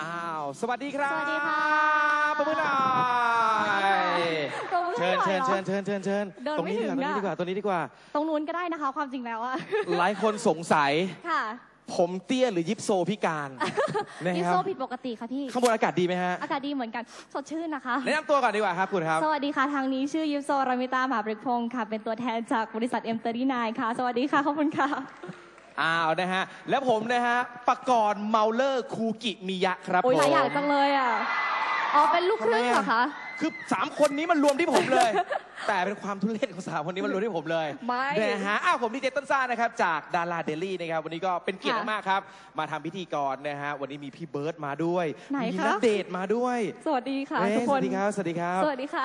อ้าว สวัสดีครับสวัสดีค่ะปรบมือหน่อยตรงนู้นเชิญไม่เชิญไหวเชิญหรอเชิญเชิญเชิญเดินตรงนี้ไม่ดีถึกว่างตรงนี้อะดีกว่าตรงนี้ดีกว่า ตรงนู้นก็ได้นะคะ ความจริงแล้วอะหลายคนสงสัย ค่ะผมเตี้ยหรือยิปโซพิการนะยิคโซรับผิดปกติค่ะพี่ ข้างบนอากาศดีไหมฮะอากาศดีเหมือนกันสดชื่นนะคะ แนะนำตัวก่อนดีกว่าครับคุณครับ สวัสดีค่ะ ทางนี้ชื่อยิปโซรามิตามหาปริกพงศ์ค่ะ เป็นตัวแทนจากบริษัทเอ็มเตอรี่นค่ะ สวัสดีค่ะ ขอบคุณค่ะ อ้าวนะฮะ แล้วผมนะฮะปกรณ์เมาเลอร์คูกิมิยะครับโอ้ยผมหลายอย่างจังเลยอะ อ๋อ เป็นลูกครึ่งเหรอคะ คือสามคนนี้มันรวมที่ผมเลย แต่เป็นความทุเรศของสามคนนี้มันรวมที่ผมเลยไม่นะฮะอ้าวผมดีเจต้นซ่านะครับ จากดาราเดลี่นะครับ วันนี้ก็เป็นเกียรติค่ะมากๆครับ มาทำพิธีกรนะฮะ วันนี้มีพี่เบิร์ดมาด้วย ไหนมีคะ นัเดทมาด้วยสวัสดีค่ะเอ้ยทุกสคนวัสดีครับ สวัสดีครับ สวัสดีค่ะ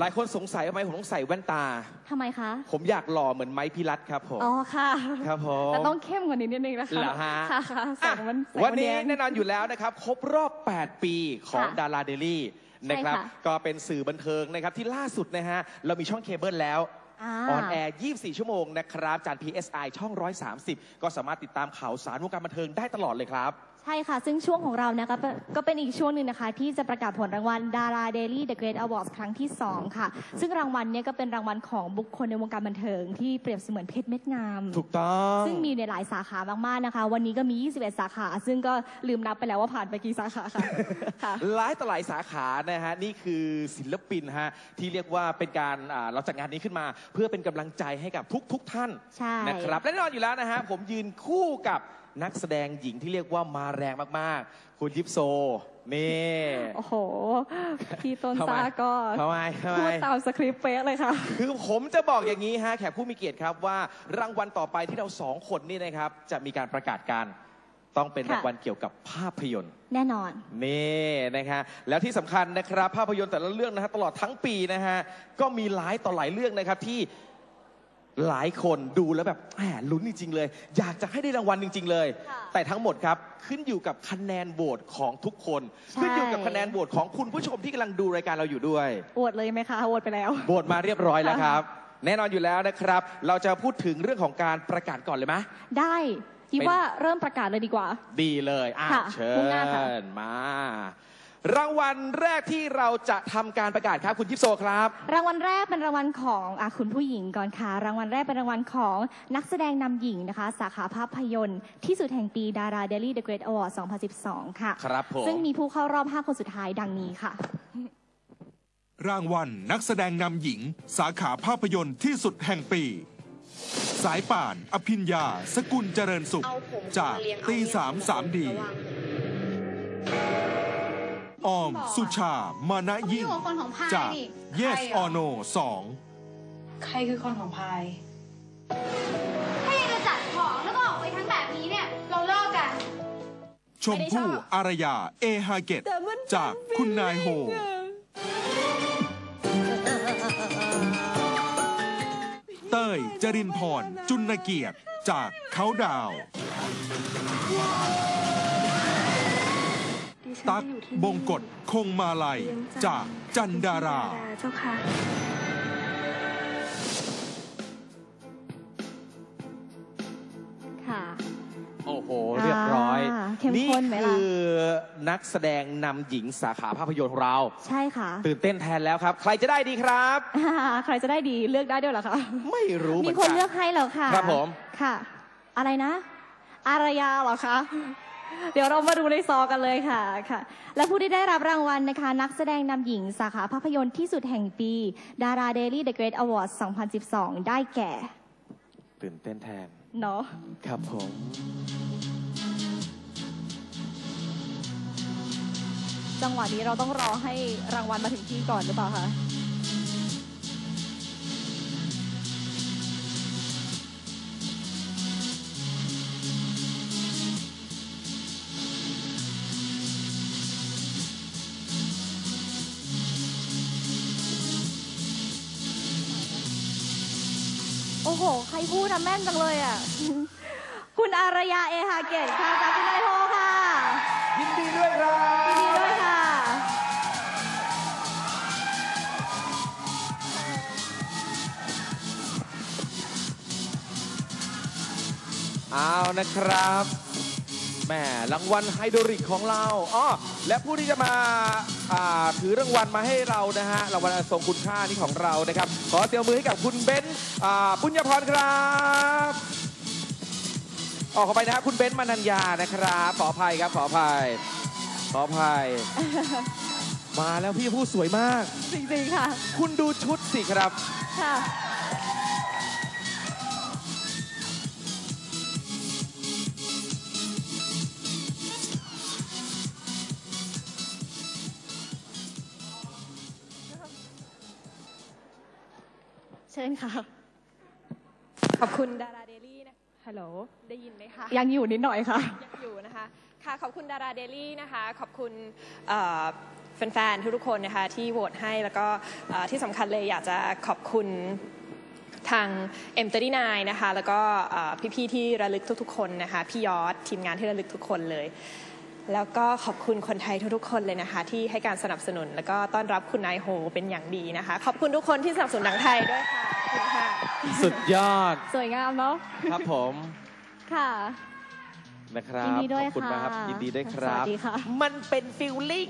หลายคนสงสัยทำไมผมต้องใส่แว่นตา ทำไมคะผมอยากหล่อเหมือนไม้พิรัตครับผม อ๋อค่ะครับผม แต่ต้องเข้มกว่านี้นิดนึงนะคะเหรอฮะค่ะค่ะใส่อะมันใส่วันนี้มัแน่นอนอยู่แล้วนะครับ ครบรอบ 8 ปีของค่ะดาราเดลี่ นะครับ ใช่ค่ะ ก็เป็นสื่อบันเทิงนะครับที่ล่าสุดนะฮะเรามีช่องเคเบิลแล้วอ่าออนแอร์ 24 ชั่วโมงนะครับ จาน PSI ช่อง 130 ก็สามารถติดตามข่าวสารวงการบันเทิงได้ตลอดเลยครับ ใช่ค่ะ ซึ่งช่วงของเรานะคะก็ก็เป็นอีกช่วงหนึ่งนะคะ ที่จะประกาศผลรางวัลดาราเดลี่เดอะเกรทอวอร์ดครั้งที่ 2 ค่ะ ซึ่งรางวัลเนี้ก็เป็นรางวัลของบุคคลในวงการบันเทิง ที่เปรียบเสมือนเพชรเม็ดงาม ถูกต้อง ซึ่งมีในหลายสาขามากๆนะคะ วันนี้ก็มี 21 สาขา ซึ่งก็ลืมนับไปแล้วว่าผ่านไปกี่สาขาค่ะค่ะ หลายต่อหลายสาขานะฮะนี่คือศิลปินฮะที่เรียกว่าเป็นการอ่าเราจัดงานนี้ขึ้นมา เพื่อเป็นกำลังใจให้กับทุกทุกๆท่านใช่ นะครับและแน่นอนอยู่แล้วนะฮะผมยืนคู่กับ นักแสดงหญิงที่เรียกว่ามาแรงมากๆ คุณยิปโซ นี่โอ้โห พี่ต้นทำไมซ่าก็ทำไมทำไม พูดตามสคริปต์เป๊ะเลยค่ะ คือผมจะบอกอย่างนี้ฮะแขกผู้มีเกียรติครับว่ารางวัลต่อไปที่เราสองคนนี่นะครับ จะมีการประกาศการต้องเป็นค่ะ รางวัลเกี่ยวกับภาพยนตร์ แน่นอน นี่นะฮะแล้วที่สำคัญนะครับ ภาพยนตร์แต่ละเรื่องนะฮะตลอดทั้งปีนะฮะก็มีหลายต่อหลายเรื่องนะครับที่ หลายคนดูแล้วแบบแหมลุ้นจริง ๆ เลย อยากจะให้ได้รางวัลจริง ๆ เลย ค่ะแต่ทั้งหมดครับขึ้นอยู่กับคะแนนโหวตของทุกคน ใช่ ขึ้นอยู่กับคะแนนโหวตของคุณผู้ชมที่กำลังดูรายการเราอยู่ด้วย โหวตเลยไหมคะโหวตไปแล้ว โหวตมาเรียบร้อยแล้วครับ แน่นอนอยู่แล้วนะครับ เราจะพูดถึงเรื่องของการประกาศก่อนเลยไหม ได้คิดเป็น ว่าเริ่มประกาศเลยดีกว่า ดีเลยอะค่ะเชิมุ่งหน้าค่ะ ญมา รางวัลแรกที่เราจะทำการประกาศครับคุณยิปโซครับ รางวัลแรกเป็นรางวัลของอะคุณผู้หญิงก่อนค่ะ รางวัลแรกเป็นรางวัลของนักแสดงนำหญิงนะคะ สาขาภาพยนตร์ ที่สุดแห่งปีดาราเดลี่เดอะเกรทอวอร์ด2012 ค่ะ ครับผม ซึ่งมีผู้เข้ารอบ 5 คนสุดท้ายดังนี้ค่ะ รางวัลนักแสดงนำหญิง สาขาภาพยนตร์ที่สุดแห่งปี สายป่าน อภิญญา สกุลเจริญสุข เอาผมจากเลี้ยงเอาตีเนี่ยสามสามดี ระวัง ออม สุชา มานะยิ่ง เขาไม่ใช่คนของพายจาก นี่ Yes ใครเหรอ or No ใครคือคนของพาย ถ้ายังจะจัดของแล้วก็ออกไปทั้งแบบนี้เนี่ย เราเลิกกัน 2 ชมพู่อารยา เอฮาเกตจากคุณนายโฮเต้ย จรินพร จุนเกียรติ จากเขาดาว ตักบงกฎคงมาลัย จากจันดารา เจ้าค่ะค่ะโอ้โห เรียบร้อยอ่าเข้มนี่ข้นไหมล่ะ คือนักแสดงนำหญิงสาขาภาพยนตร์ของเรา ใช่ค่ะตื่นเต้นแทนแล้วครับ ใครจะได้ดีครับ อ่าใครจะได้ดีเลือกได้ด้วยเหรอคะไม่รู้เหมืมีอนคนกันเลือกให้แล้วค่ะครับผม ค่ะ อะไรนะ อารยาเหรอคะ เดี๋ยวเรามาดูในซอกันเลยค่ะค่ะ และผู้ที่ได้รับรางวัลนะคะ นักแสดงนำหญิงสาขาภาพยนตร์ที่สุดแห่งปี ดาราเดลี่เดอะเกรทอวอร์ด2012 ได้แก่ ตื่นเต้นแทน เนาะครับผม จังหวะนี้เราต้องรอให้รางวัลมาถึงที่ก่อนหรือเปล่าคะ พูดอะแม่นจังเลยอะ คุณอารยาเอฮาเกตค่ะจากคุณนายโฮค่ะ ยินดีด้วยครับ ยินดีด้วยค่ะ เอานะครับแหมแหม่รางวัลไฮโดริกของเราอ๋อและผู้ที่จะมา ถือรางวัลมาให้เรานะฮะรางวัลอันทรงคุณค่านี้ของเรานะครับ ขอเตียวมือให้กับคุณเบนซ์อ่าปุญญพรครับออกเข้าไปนะฮะคุณเบนซ์มานัญญานะครับขออภัยครับขออภัยขออภัย มาแล้วพี่ผู้สวยมาก จริงๆค่ะ คุณดูชุดสิครับค่ะ เชิญค่ะ ขอบคุณดาราเดลี่นะฮัลโหลได้ยินไหมคะยังอยู่นิดหน่อยค่ะ ยังอยู่นะคะ ค่ะขอบคุณดาราเดลี่นะคะ ขอบคุณเอ่อแฟนๆทุกๆคนนะคะที่โหวตให้แล้วก็เอ่อที่สำคัญเลยอยากจะขอบคุณทาง M39 นะคะ แล้วก็เอ่อพี่ๆที่ระลึกทุกๆ คนนะคะ พี่ยอดทีมงานที่ระลึกทุกคนเลย แล้วก็ขอบคุณคนไทยทุกๆคนเลยนะคะ ที่ให้การสนับสนุน แล้วก็ต้อนรับคุณนายโฮเป็นอย่างดีนะคะ ขอบคุณทุกคนที่สนับสนุนหนังไทยด้วยค่ะขอบคุณค่ะ สุดยอด สวยงามเนาะครับผม ค่ะ นะครับยินดีด้วยขอบคุณมากครับค่ะยินดีด้วยครับ สวัสดีค่ะมันเป็นฟิลลิ่ง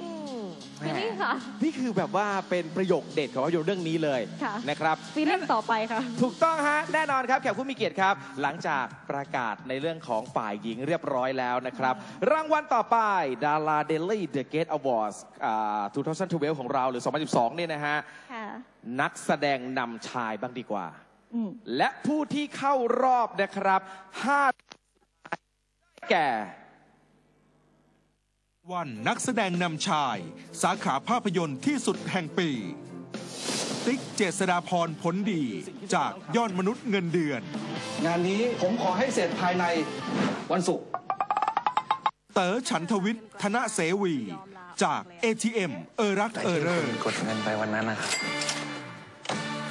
ฟีลลิ่งค่ะ นี่คือแบบว่าเป็นประโยคเด็ดของภาพยนตร์เรื่องนี้เลยค่ะ นะครับ ฟีลลิ่งต่อไปค่ะ ถูกต้องฮะแน่นอนครับแขกผู้มีเกียรติครับ หลังจากประกาศในเรื่องของฝ่ายหญิงเรียบร้อยแล้วนะครับ รางวัลต่อไปดาราเดลี่เดอะเกตอวอร์ดอ่า2012 ของเราหรือ 2012 เนี่ยนะฮะ ค่ะนักแสดงนำชายบ้างดีกว่า อืม และผู้ที่เข้ารอบนะครับ5 แก่วันนักแสดงนำชาย สาขาภาพยนตร์ที่สุดแห่งปี ติ๊กเจษฎาพรผลดี จากยอดมนุษย์เงินเดือน งานนี้ผมขอให้เสร็จภายในวันศุกร์เต๋อฉันทวิทย์ธนเสวี จาก ATM เออรักเออเรอร์กดเงินไปวันนั้นนะครับ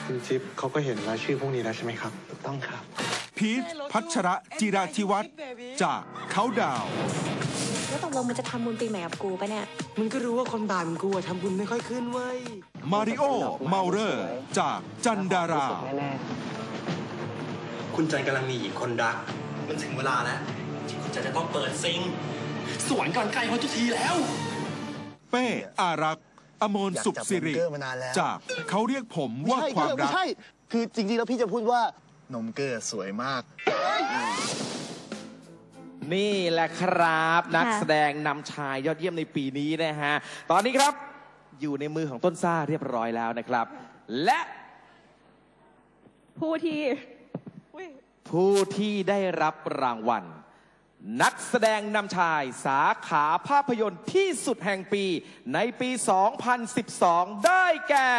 คุณจิ๊บเขาก็เห็นรายชื่อพวกนี้แล้วใช่ไหมครับถูกต้องครับ พีทพัชระจิราธิวัฒน์จากเขาดาว แล้วตกลงมันจะทำบุญปีใหม่กับกูปะเนี่ย มึงก็รู้ว่าคนบาปมึงกูอะทำบุญไม่ค่อยขึ้นเว้ย มาริโอเมาเรอร์จากจันดารา แน่คุณจันกำลังมีหญิงคนรัก มันถึงเวลาแล้วที่คุณจันจะต้องเปิดซิงสวนก่อนใกล้เขาทุกทีแล้ว เป้อารักษ์อมรสุขสิริ อยากจับนมเกอร์มานานแล้ว จากเขาเรียกผมว่าความรักคือจริงๆแล้วพี่จะพูดว่า นมเกอร์สวยมาก นี่แหละครับนักค่ะแสดงนำชายยอดเยี่ยมในปีนี้นะฮะ ตอนนี้ครับอยู่ในมือของต้นซ่าเรียบร้อยแล้วนะครับ และผู้ที่ผู้ที่ได้รับรางวัล นักแสดงนำชายสาขาภาพยนตร์ที่สุดแห่งปีในปี 2012 ได้แก่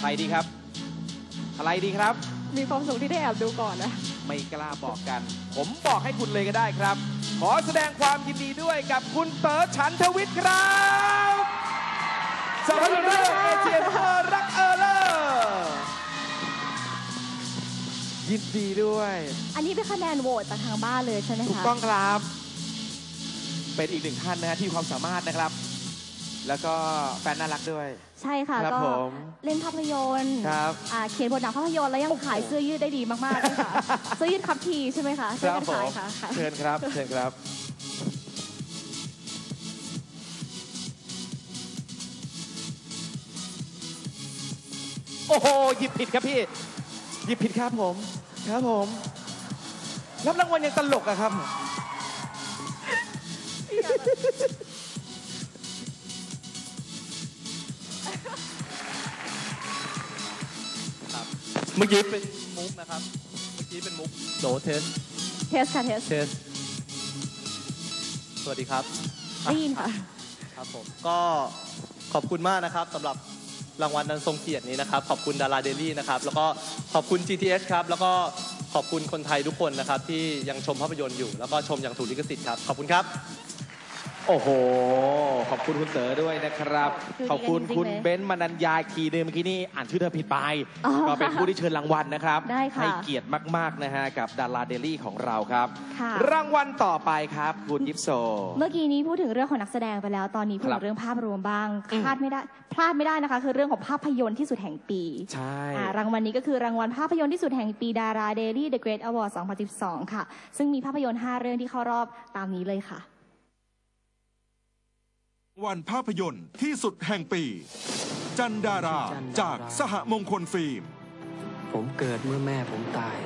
ใครดีครับ อะไรดีครับ มีความสุขที่ได้แอบดูก่อนนะ ไม่กล้าบอกกัน ผมบอกให้คุณเลยก็ได้ครับ ขอแสดงความยินดีด้วยกับคุณเต๋อฉันทวิทย์ครับจากภาพยนตร์เรื่องเอเชียเออรักเออเลอร์ยินดีด้วย อันนี้เป็นคะแนนโหวตจากทางบ้านเลยใช่ไหมคะ ถูกต้องครับ เป็นอีกหนึ่งท่านนะฮะที่มีความสามารถนะครับ แล้วก็แฟนน่ารักด้วย ใช่ค่ะครับก็ผมเล่นภาพยนตร์ครับอ่าเขียนบทหนังภาพยนตร์แล้วยังขายเสื้อยืดได้ดีมากๆเลยค่ะเสื้อยืดคับทีใช่ไหมคะคช่วยรักับนผขายมค่ะค่ะ เชิญครับเชิญครับ โอ้โหหยิบผิดครับพี่ หยิบผิดครับผม ครับผมรับรางวัลยังตลกอะครับ มื่อกี้เป็นมุกนะครับ เมื่อกี้เป็นมุกโดเทส เทสค่ะเทส เทส สวัสดีครับได้ยินค่ะ ครับผม ก็ขอบคุณมากนะครับสำหรับรางวัลนันทรงเกียรตินี้นะครับ ขอบคุณดาราเดลี่นะครับ แล้วก็ขอบคุณ GTS ครับ แล้วก็ขอบคุณคนไทยทุกคนนะครับ ที่ยังชมภาพยนตร์อยู่ แล้วก็ชมอย่างถูกลิขสิทธิ์ครับ ขอบคุณครับ โอ้โห ขอบคุณคุณเต๋อด้วยนะครับดูดีขอบคุณกันจริงๆคุณเลยเบนซ์มนัญญาอีกทีหนึงเมื่อกี้นี่อ่านชื่อเธอผิดไป อ๋อก็เป็นผู้ที่เชิญรางวัลนะครับได้ค่ะให้เกียรติมากๆนะฮะกับดาราเดลี่ของเราครับ ค่ะ รางวัลต่อไปครับคุณยิปโซ เมื่อกี้นี้พูดถึงเรื่องของนักแสดงไปแล้ว ตอนนี้พูดครัถึบงเรื่องภาพรวมบ้างอืม พลาดไม่ได้พลาดไม่ได้นะคะ คือเรื่องของภาพยนตร์ที่สุดแห่งปีใช่ อ่ารางวัลนี้ก็คือรางวัลภาพยนตร์ที่สุดแห่งปีดาราเดลี่ The Great Award 2012 ค่ะ ซึ่งมีภาพยนตร์ 5 เรื่องที่เข้ารอบตามนี้เลยค่ะ วันภาพยนตร์ที่สุดแห่งปี จันดาราจากสหมงคลฟิล์ม ผมเกิดเมื่อแม่ผมตาย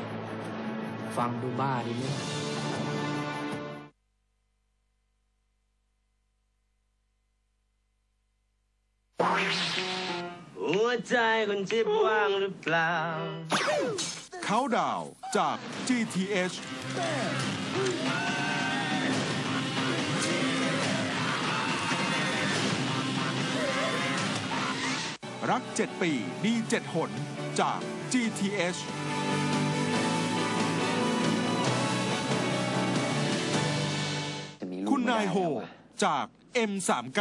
ฟังดูบ้าดีไหมหัวใจคนจิบว่างหรือเปล่า เขาดาวจาก GTH รัก 7 ปีดี 7 หน จาก GTH คุณนายโฮ จาก M39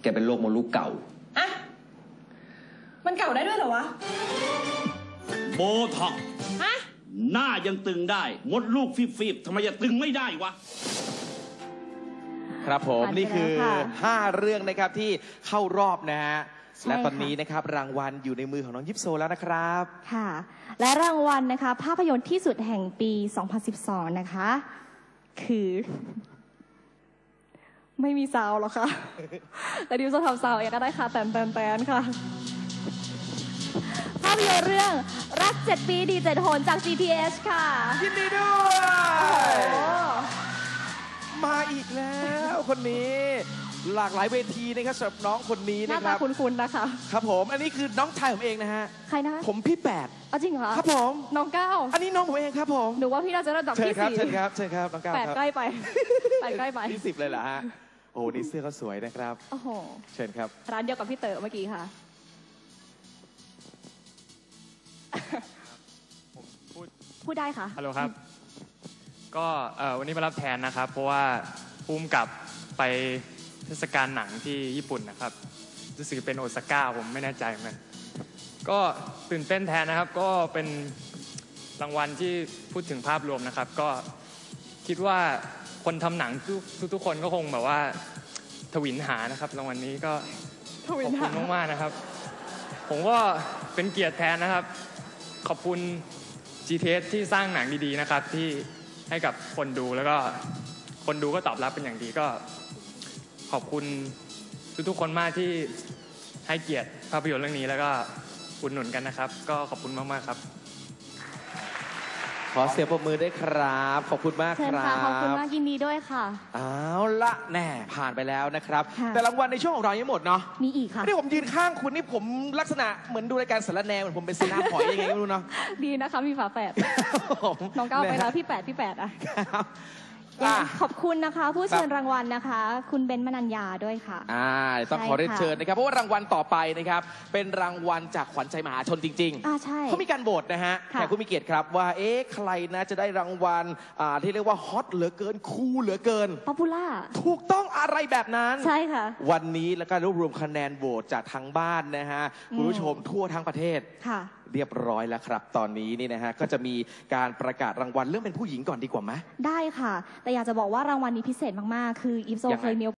แกเป็นโรคมดลูกเก่ามันเก่าได้ด้วยเหรอวะ โบท็อกซ์ฮะ หน้ายังตึงได้ มดลูกฟีบๆทำไมจะตึงไม่ได้วะ ครับผมผ่านไปนี่คือแล้วค่ะ5เรื่องนะครับที่เข้ารอบนะฮะใช่และตอนค่ะนี้นะครับรางวัลอยู่ในมือของน้องยิปโซแล้วนะครับค่ะ และรางวัลนะคะ ภาพยนตร์ที่สุดแห่งปี 2012 นะคะ คือ ไม่มีซาวหรอกค่ะแต่ดิวจะทำซาวเองก็ได้ค่ะแตนแตนแตนค่ะภาพยนตร์เรื่องรัก 7 ปีดี7โหนจาก GTH ค่ะ ยินดีด้วโอ้ยโห มาอีกแล้วคนนี้ หลากหลายเวทีนะครับสำหรับน้องคนนี้หน้านะคตารับ คุ้นๆนะคะ ครับผม อันนี้คือน้องชายผมเองนะฮะ ใครนะคะผมพี่แปด เอาจริงเหรอครับผม น้องก้าวอันนี้น้องผมเองครับผมหนูว่าพี่น่าจะระดับเชิญที่ครับสี่เชิญครับเชิญครับน้องก้าวแปดครับใกล้ไปแปดใกล้ไปที่สิบเลยเหรอฮะโอ้นี่เสื้อเขาสวยนะครับ โอ้โห เชิญครับ ร้านเดียวกับพี่เต๋อเมื่อกี้ค่ะ พูดได้ค่ะฮัลโหลครับ ก็เอ่อวันนี้มารับแทนนะครับ เพราะว่าภูมิกับไปเทศกาลหนังที่ญี่ปุ่นนะครับรู้สึกเป็นโอซาก้าผมไม่แน่ใจเหมือนกันก็ตื่นเต้นแทนนะครับ ก็เป็นรางวัลที่พูดถึงภาพรวมนะครับ ก็คิดว่าคนทำหนังทุกทุกๆคนก็คงแบบว่าทวินหานะครับรางวัลนี้ก็ ทวิขนอบหาคุณมากๆนะครับ ผมก็เป็นเกียรติแทนนะครับ ขอบคุณ GTS ที่สร้างหนังดีๆนะครับ ที่ ให้กับคนดูแล้วก็คนดูก็ตอบรับเป็นอย่างดีก็ขอบคุณทุกๆคนมากที่ให้เกียรติภาพยนตร์เรื่องนี้แล้วก็อุดหนุนกันนะครับ ก็ขอบคุณมากๆครับ อเสียงปรบมือด้วยครับ ขอบคุณมากเชิญครัค่ะ บ ขอบคุณมากยินดีด้วยค่ะ เอาละแน่ผ่านไปแล้วนะครับ ค่ะ แต่รางวัลในช่วงของเรายังไม่หมดเนาะมีอีกค่ะ นี่ผมยืนข้างคุณนี่ผมลักษณะเหมือนดูรายการสารแนเหมือนผมเป็นเสนาหอยยังไงไม่รู้เนาะดีนะคะ มีฝาแฝดน้องก้าวไปแล้วพี่แปดพี่แปดอะ อะขอบคุณนะคะ ผู้เชิญรางวัลนะคะ คุณเบนซ์มนัญญาด้วยค่ะ อ่าต้องใช่ขอเรียนค่ะเชิญนะครับ เพราะว่ารางวัลต่อไปนะครับ เป็นรางวัลจากขวัญใจมหาชนจริงอ่าใช่ๆเขามีการโหวตนะฮะค่ะแขกผู้มีเกียรติครับว่าเอ๊ะใครนะจะได้รางวัลอ่าที่เรียกว่าฮอตเหลือเกินคูลเหลือเกินป๊อปปูล่าถูกต้องอะไรแบบนั้นใช่ค่ะ วันนี้แล้วก็รวบรวมคะแนนโหวตจากทางบ้านนะฮะคุณผู้ชมทั่วทั้งประเทศค่ะ เรียบร้อยแล้วครับ ตอนนี้นี่นะฮะก็จะมีการประกาศรางวัลเรื่องเป็นผู้หญิงก่อนดีกว่าไหม ได้ค่ะ แต่อยากจะบอกว่ารางวัลนี้พิเศษมาก ๆ คืออีฟโซยังไง เคยมีโอ